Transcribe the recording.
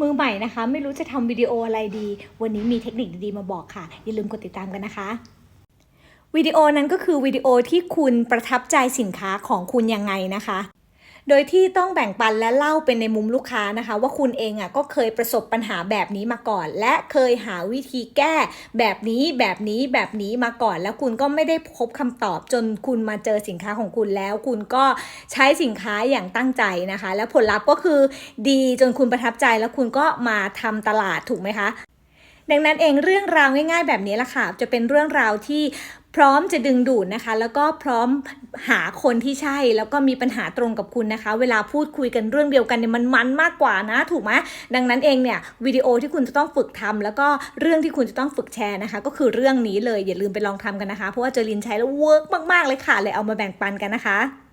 มือใหม่นะคะ ไม่รู้จะทำวิดีโออะไรดี วันนี้มีเทคนิคดีๆมาบอกค่ะ อย่าลืมกดติดตามกันนะคะวิดีโอนั้นก็คือวิดีโอที่คุณประทับใจสินค้าของคุณยังไงนะคะ โดยที่ต้องแบ่งปันและเล่าเป็นในมุมลูกค้านะคะ ว่าคุณเองอะก็เคยประสบปัญหาแบบนี้มาก่อน และเคยหาวิธีแก้แบบนี้แบบนี้แบบนี้มาก่อน แล้วคุณก็ไม่ได้พบคำตอบจนคุณมาเจอสินค้าของคุณแล้ว คุณก็ใช้สินค้าอย่างตั้งใจนะคะ แล้วผลลัพธ์ก็คือดีจนคุณประทับใจแล้วคุณก็มาทำตลาดถูกไหมคะดังนั้นเองเรื่องราวง่ายๆแบบนี้แหละค่ะ จะเป็นเรื่องราวที่ พร้อมจะดึงดูดนะคะ แล้วก็พร้อมหาคนที่ใช่ แล้วก็มีปัญหาตรงกับคุณนะคะ เวลาพูดคุยกันเรื่องเดียวกันเนี่ยมันมันมากกว่านะถูกไหมดังนั้นเองเนี่ยวิดีโอที่คุณจะต้องฝึกทำแล้วก็เรื่องที่คุณจะต้องฝึกแชร์นะคะ ก็คือเรื่องนี้เลยอย่าลืมไปลองทำกันนะคะ เพราะว่าเจอรินใช้แล้วเวิร์กมากๆเลยค่ะเลยเอามาแบ่งปันกันนะคะ